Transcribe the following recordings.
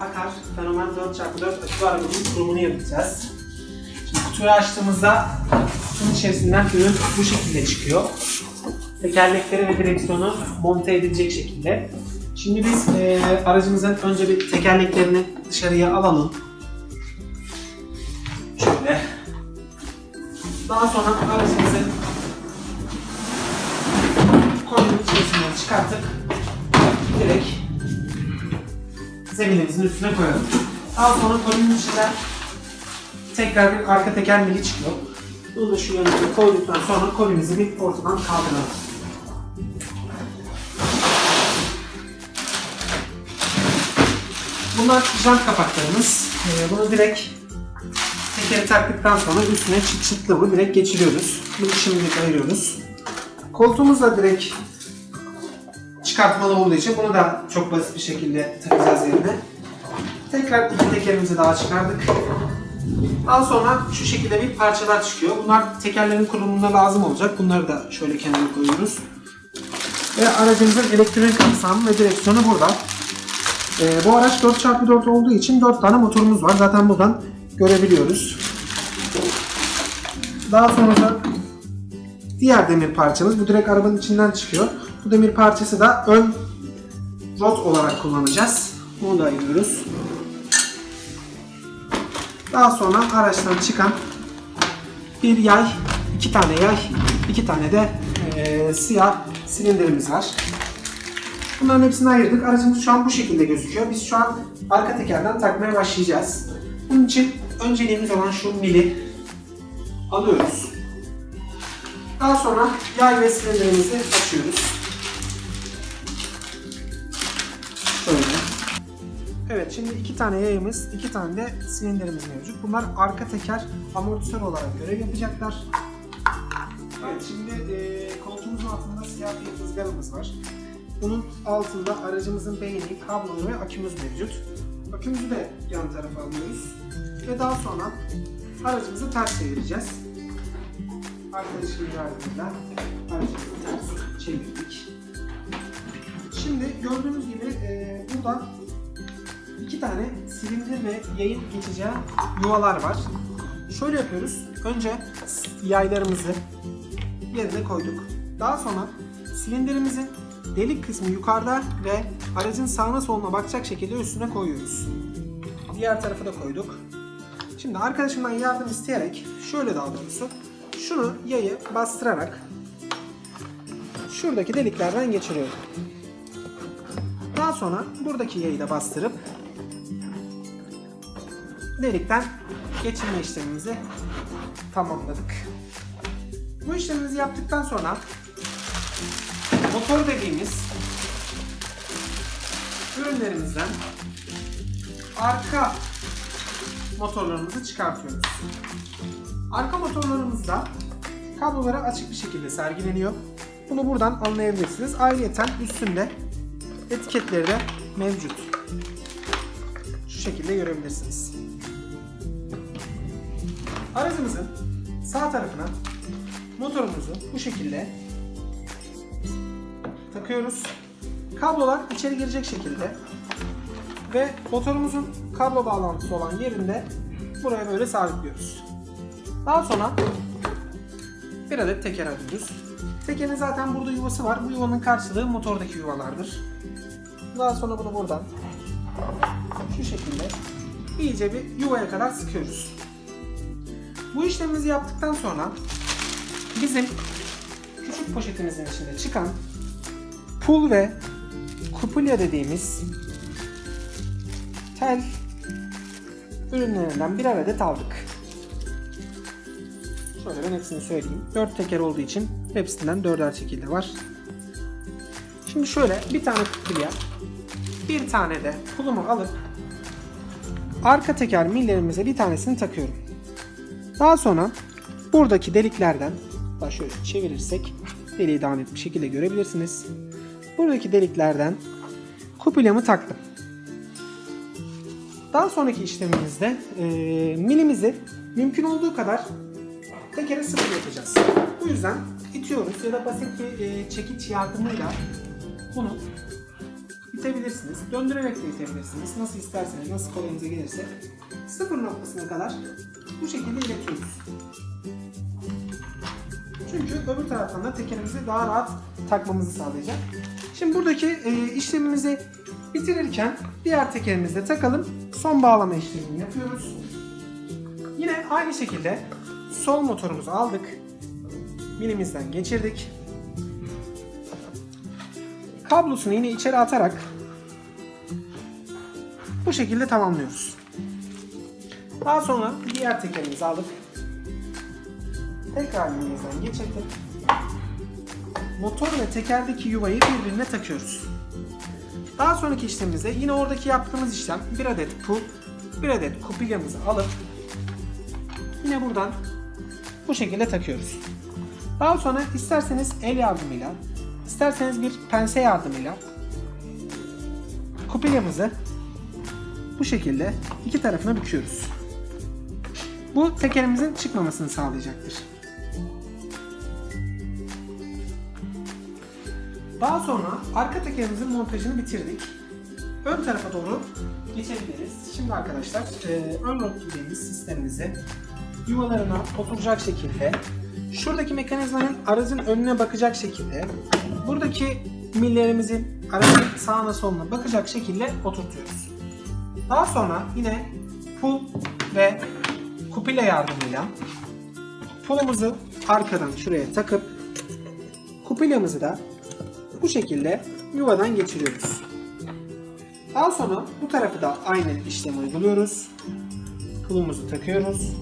Akar Fenomen 4x4 akü arabamın kurumunu yapacağız. Şimdi kutuyu açtığımızda kutunun içerisinden ürün bu şekilde çıkıyor. Tekerlekleri ve direksiyonu monte edilecek şekilde. Şimdi biz e, aracımızın önce bir tekerleklerini dışarıya alalım. Şöyle. Daha sonra aracımızı koyunun içerisinden çıkarttık. Zeminimizin üstüne koyalım. Daha sonra kolinin içinden tekrar bir arka teker çıkıyor. Bunu da şu yanına koyduktan sonra kolimizi bir ortadan kaldıralım. Bunlar jant kapaklarımız. Ee, bunu direkt tekeri taktıktan sonra üstüne çıt çıtlı bu direkt geçiriyoruz. Bunu şimdilik ayırıyoruz. Koltuğumuz da direkt çıkartmalı olduğu için bunu da çok basit bir şekilde takacağız yerine. Tekrar iki tekerimizi daha çıkardık. Daha sonra şu şekilde bir parçalar çıkıyor. Bunlar tekerlerin kurulumunda lazım olacak. Bunları da şöyle kenara koyuyoruz. Ve aracımızın elektronik aksamı ve direksiyonu burada. Ee, bu araç 4x4 olduğu için 4 tane motorumuz var. Zaten buradan görebiliyoruz. Daha sonra diğer demir parçamız. Bu direkt arabanın içinden çıkıyor. Bu demir parçası da ön rot olarak kullanacağız. Bunu da ayırıyoruz. Daha sonra araçtan çıkan bir yay, iki tane yay, iki tane de eee, siyah silindirimiz var. Bunların hepsini ayırdık. Aracımız şu an bu şekilde gözüküyor. Biz şu an arka tekerden takmaya başlayacağız. Bunun için önceliğimiz olan şu mili alıyoruz. Daha sonra yay ve silindirimizi açıyoruz. Evet şimdi iki tane yayımız, iki tane de silindirimiz mevcut. Bunlar arka teker amortisör olarak görev yapacaklar. Evet şimdi e, koltuğumuzun altında siyah bir ızgaramız var. Bunun altında aracımızın beyni, kablosu ve akümüz mevcut. Akümüzü de yan tarafa alıyoruz. Ve daha sonra aracımızı ters çevireceğiz. Arkadaşımın yardımıyla aracımızı ters çevirdik. Şimdi gördüğünüz gibi e, burada iki tane silindir ve yayın geçeceği yuvalar var. Şöyle yapıyoruz. Önce yaylarımızı yerine koyduk. Daha sonra silindirimizin delik kısmı yukarıda ve aracın sağına soluna bakacak şekilde üstüne koyuyoruz. Diğer tarafa da koyduk. Şimdi arkadaşımdan yardım isteyerek şöyle daha doğrusu şunu yayı bastırarak şuradaki deliklerden geçiriyorum. Daha sonra buradaki yayı da bastırıp delikten geçirme işlemimizi tamamladık. Bu işlemimizi yaptıktan sonra motor dediğimiz ürünlerimizden arka motorlarımızı çıkartıyoruz. Arka motorlarımızda kabloları açık bir şekilde sergileniyor. Bunu buradan anlayabilirsiniz. Ayrıyeten üstünde etiketleri de mevcut. Şu şekilde görebilirsiniz. Aracımızın sağ tarafına motorumuzu bu şekilde takıyoruz. Kablolar içeri girecek şekilde ve motorumuzun kablo bağlantısı olan yerinde buraya böyle sabitliyoruz. Daha sonra bir adet teker alıyoruz. Tekerin zaten burada yuvası var. Bu yuvanın karşılığı motordaki yuvalardır. Daha sonra bunu buradan şu şekilde iyice bir yuvaya kadar sıkıyoruz. Bu işlemimizi yaptıktan sonra bizim küçük poşetimizin içinde çıkan pul ve kupulya dediğimiz tel ürünlerinden birer adet aldık. Şöyle ben hepsini söyleyeyim. 4 teker olduğu için hepsinden dörder şekilde var. Şimdi şöyle bir tane kupulya, bir tane de pulumu alıp arka teker millerimize bir tanesini takıyorum. Daha sonra buradaki deliklerden daha şöyle çevirirsek deliği daha net bir şekilde görebilirsiniz. Buradaki deliklerden kupulyamı taktım. Daha sonraki işlemimizde e, milimizi mümkün olduğu kadar tekere sıfır yapacağız. Bu yüzden itiyoruz ya da basit bir e, çekiç yardımıyla bunu itebilirsiniz. Döndürerek de itebilirsiniz. Nasıl isterseniz, nasıl kolayınıza gelirse. Sıfır noktasına kadar bu şekilde iletiyoruz. Çünkü öbür taraftan da tekerimizi daha rahat takmamızı sağlayacak. Şimdi buradaki e, işlemimizi bitirirken diğer tekerimizi de takalım. Son bağlama işlemini yapıyoruz. Yine aynı şekilde sol motorumuzu aldık. Milimizden geçirdik. Kablosunu yine içeri atarak bu şekilde tamamlıyoruz. Daha sonra diğer tekerimizi alıp tekrar milimizden geçirdik. Motor ve tekerdeki yuvayı birbirine takıyoruz. Daha sonraki işlemimizde yine oradaki yaptığımız işlem bir adet pul, bir adet kupilyamızı alıp yine buradan bu şekilde takıyoruz. Daha sonra isterseniz el yardımıyla, isterseniz bir pense yardımıyla kupilyamızı bu şekilde iki tarafına büküyoruz. Bu tekerimizin çıkmamasını sağlayacaktır. Daha sonra arka tekerimizin montajını bitirdik. Ön tarafa doğru geçebiliriz. Şimdi arkadaşlar e, ön rot dediğimiz sistemimizi yuvalarına oturacak şekilde şuradaki mekanizmanın aracın önüne bakacak şekilde buradaki millerimizin aracın sağına soluna bakacak şekilde oturtuyoruz. Daha sonra yine pul ve kupile yardımıyla pulumuzu arkadan şuraya takıp kupilamızı da bu şekilde yuvadan geçiriyoruz. Daha sonra bu tarafı da aynı işlemi uyguluyoruz. Pulumuzu takıyoruz.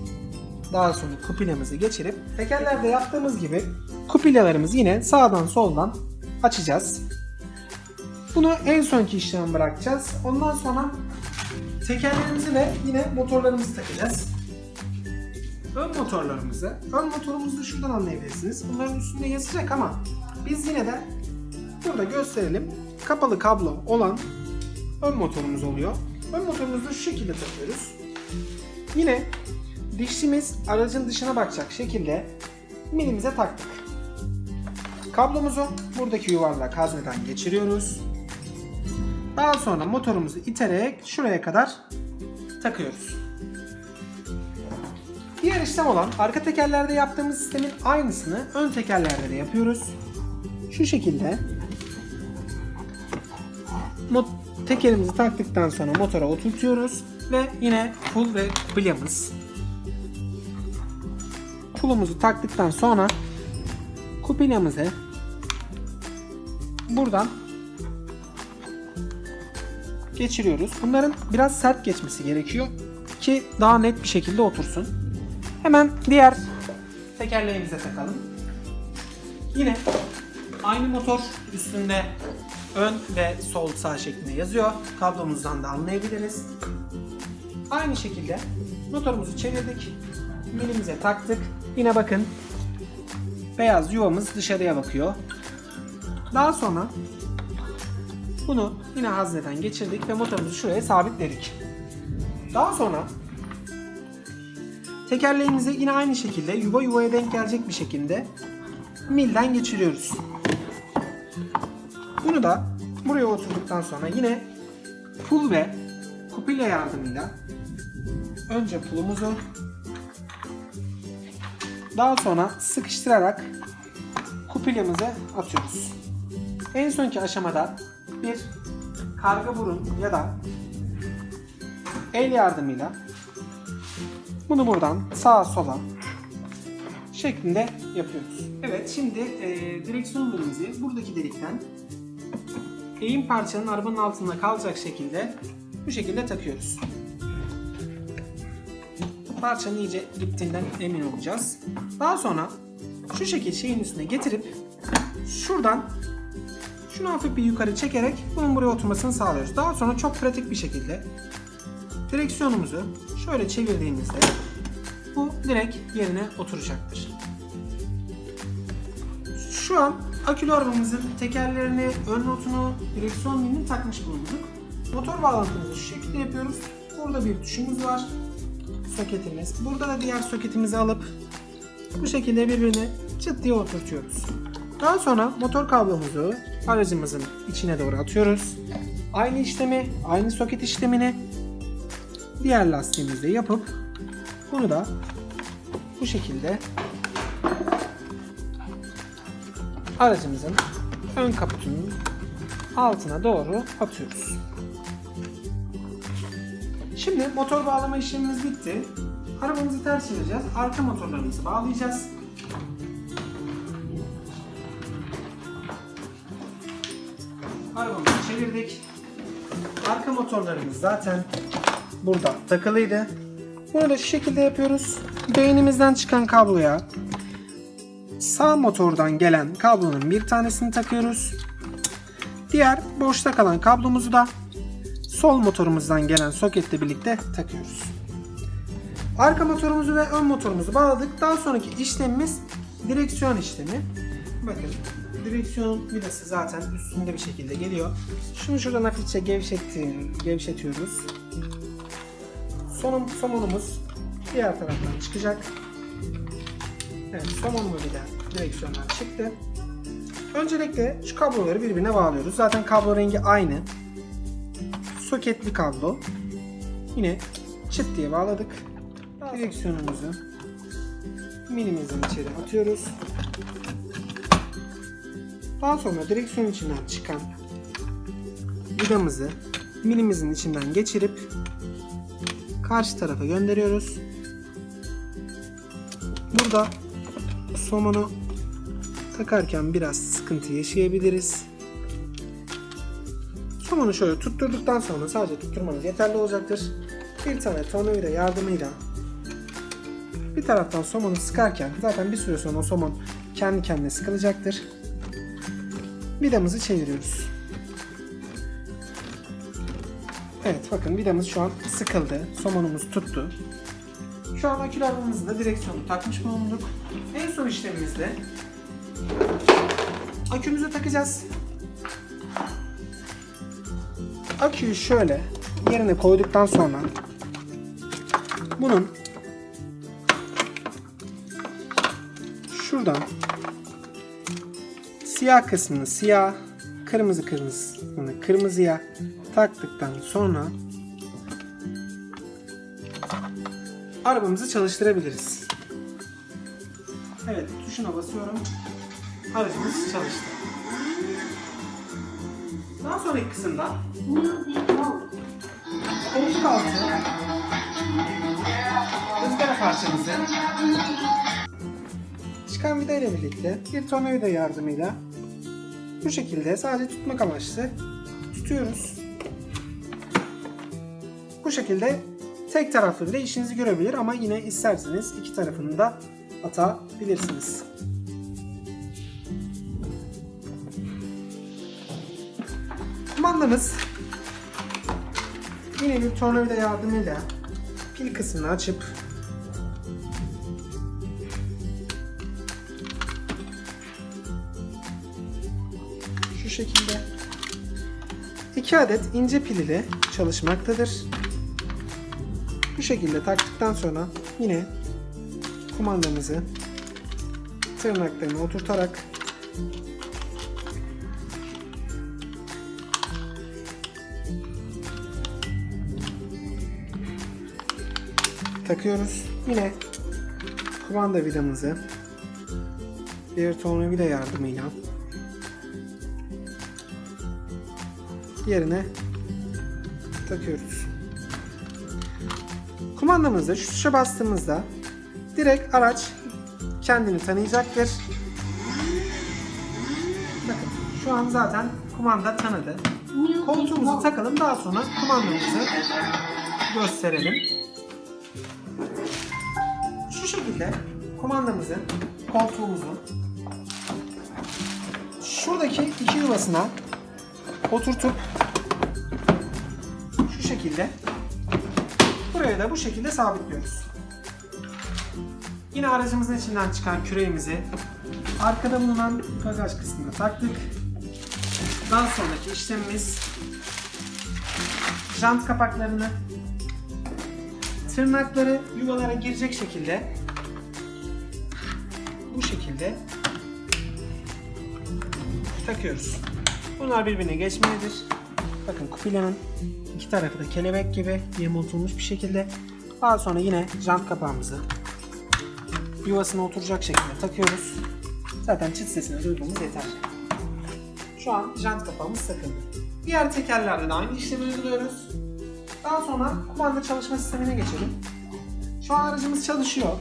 Daha sonra kupilamızı geçirip tekerlerde yaptığımız gibi kupilalarımızı yine sağdan soldan açacağız. Bunu en sonki işleme bırakacağız. Ondan sonra tekerlerimizi ve yine motorlarımızı takacağız. Ön motorlarımızı, ön motorumuzu şuradan anlayabilirsiniz. Bunların üstünde yazacak ama biz yine de burada gösterelim. Kapalı kablo olan ön motorumuz oluyor. Ön motorumuzu şu şekilde takıyoruz. Yine dişimiz aracın dışına bakacak şekilde milimize taktık. Kablomuzu buradaki yuvarlak hazneden geçiriyoruz. Daha sonra motorumuzu iterek şuraya kadar takıyoruz. Diğer işlem olan arka tekerlerde yaptığımız sistemin aynısını ön tekerlerde de yapıyoruz. Şu şekilde tekerimizi taktıktan sonra motora oturtuyoruz ve yine pul ve kupilyamız. Pulumuzu taktıktan sonra kupilyamızı buradan geçiriyoruz. Bunların biraz sert geçmesi gerekiyor ki daha net bir şekilde otursun. Hemen diğer tekerleğimize takalım. Yine aynı motor üstünde ön ve sol sağ şeklinde yazıyor. Kablomuzdan da anlayabiliriz. Aynı şekilde motorumuzu çevirdik. Milimize taktık. Yine bakın beyaz yuvamız dışarıya bakıyor. Daha sonra bunu yine hazneden geçirdik ve motorumuzu şuraya sabitledik. Daha sonra tekerleğimizi yine aynı şekilde yuva yuvaya denk gelecek bir şekilde milden geçiriyoruz. Bunu da buraya oturduktan sonra yine pul ve kupile yardımıyla önce pulumuzu daha sonra sıkıştırarak kupilemize atıyoruz. En sonki aşamada bir karga burun ya da el yardımıyla bunu buradan sağa sola şeklinde yapıyoruz. Evet şimdi e, direksiyon milimizi buradaki delikten eğim parçanın arabanın altında kalacak şekilde bu şekilde takıyoruz. Parçanın iyice gittiğinden emin olacağız. Daha sonra şu şekil şeyin üstüne getirip şuradan şunu hafif bir yukarı çekerek bunun buraya oturmasını sağlıyoruz. Daha sonra çok pratik bir şekilde direksiyonumuzu şöyle çevirdiğimizde bu direkt yerine oturacaktır. Şu an akülü arabamızın tekerlerini, ön notunu, direksiyon milini takmış bulunduk. Motor bağlantımızı şu şekilde yapıyoruz. Burada bir tuşumuz var. Soketimiz. Burada da diğer soketimizi alıp bu şekilde birbirine çıt diye oturtuyoruz. Daha sonra motor kablomuzu aracımızın içine doğru atıyoruz. Aynı işlemi, aynı soket işlemini diğer lastiğimizde yapıp bunu da bu şekilde aracımızın ön kaputunun altına doğru atıyoruz. Şimdi motor bağlama işlemimiz bitti. Arabamızı ters çevireceğiz. Arka motorlarımızı bağlayacağız. Arabamızı çevirdik. Arka motorlarımız zaten burada takılıydı. Bunu da şu şekilde yapıyoruz. Beynimizden çıkan kabloya sağ motordan gelen kablonun bir tanesini takıyoruz. Diğer boşta kalan kablomuzu da sol motorumuzdan gelen soketle birlikte takıyoruz. Arka motorumuzu ve ön motorumuzu bağladık. Daha sonraki işlemimiz direksiyon işlemi. Bakın direksiyon vidası zaten üstünde bir şekilde geliyor. Şunu şuradan hafifçe gevşetti, gevşetiyoruz. Sonum, somonumuz diğer taraftan çıkacak. Evet somon vida direksiyondan çıktı. Öncelikle şu kabloları birbirine bağlıyoruz. Zaten kablo rengi aynı. Soketli kablo. Yine çıt diye bağladık. Direksiyonumuzu minimizin içeri atıyoruz. Daha sonra direksiyon içinden çıkan vidamızı milimizin içinden geçirip karşı tarafa gönderiyoruz. Burada somonu takarken biraz sıkıntı yaşayabiliriz. Somonu şöyle tutturduktan sonra sadece tutturmanız yeterli olacaktır. Bir tane tornavida yardımıyla bir taraftan somonu sıkarken zaten bir süre sonra somon kendi kendine sıkılacaktır. Vidamızı çeviriyoruz. Evet bakın vidamız şu an sıkıldı. Somonumuz tuttu. Şu an akülü arabamızda direksiyonu takmış bulunduk. En son işlemimizde akümüzü takacağız. Aküyü şöyle yerine koyduktan sonra bunun şuradan siyah kısmını siyah, kırmızı kısmını kırmızıya taktıktan sonra arabamızı çalıştırabiliriz. Evet, tuşuna basıyorum. Aracımız çalıştı. Daha sonraki kısımda koltuk altı ızgara parçamızı çıkan vida ile birlikte bir tornavida yardımıyla bu şekilde sadece tutmak amaçlı tutuyoruz. Bu şekilde tek taraflı bile işinizi görebilir ama yine isterseniz iki tarafını da atabilirsiniz. Kumandamız yine bir tornavida yardımıyla pil kısmını açıp şu şekilde iki adet ince pil ile çalışmaktadır. Şekilde taktıktan sonra yine kumandamızı tırnaklarına oturtarak takıyoruz. Yine kumanda vidamızı bir tornavida yardımıyla yerine takıyoruz. Kumandamızda şu tuşa bastığımızda direkt araç kendini tanıyacaktır. Bakın şu an zaten kumanda tanıdı. Koltuğumuzu takalım daha sonra kumandamızı gösterelim. Şu şekilde kumandamızı, koltuğumuzu şuradaki iki yuvasına oturtup şu şekilde buraya da bu şekilde sabitliyoruz. Yine aracımızın içinden çıkan küreğimizi arkada bulunan bagaj kısmına taktık. Daha sonraki işlemimiz jant kapaklarını tırnakları yuvalara girecek şekilde bu şekilde takıyoruz. Bunlar birbirine geçmelidir. Bakın kupilenin iki tarafı da kelebek gibi yamultulmuş bir şekilde. Daha sonra yine jant kapağımızı yuvasına oturacak şekilde takıyoruz. Zaten çıt sesini duymamız yeterli. Şu an jant kapağımız takıldı. Diğer tekerlerde de aynı işlemi uyguluyoruz. Daha sonra kumanda çalışma sistemine geçelim. Şu an aracımız çalışıyor.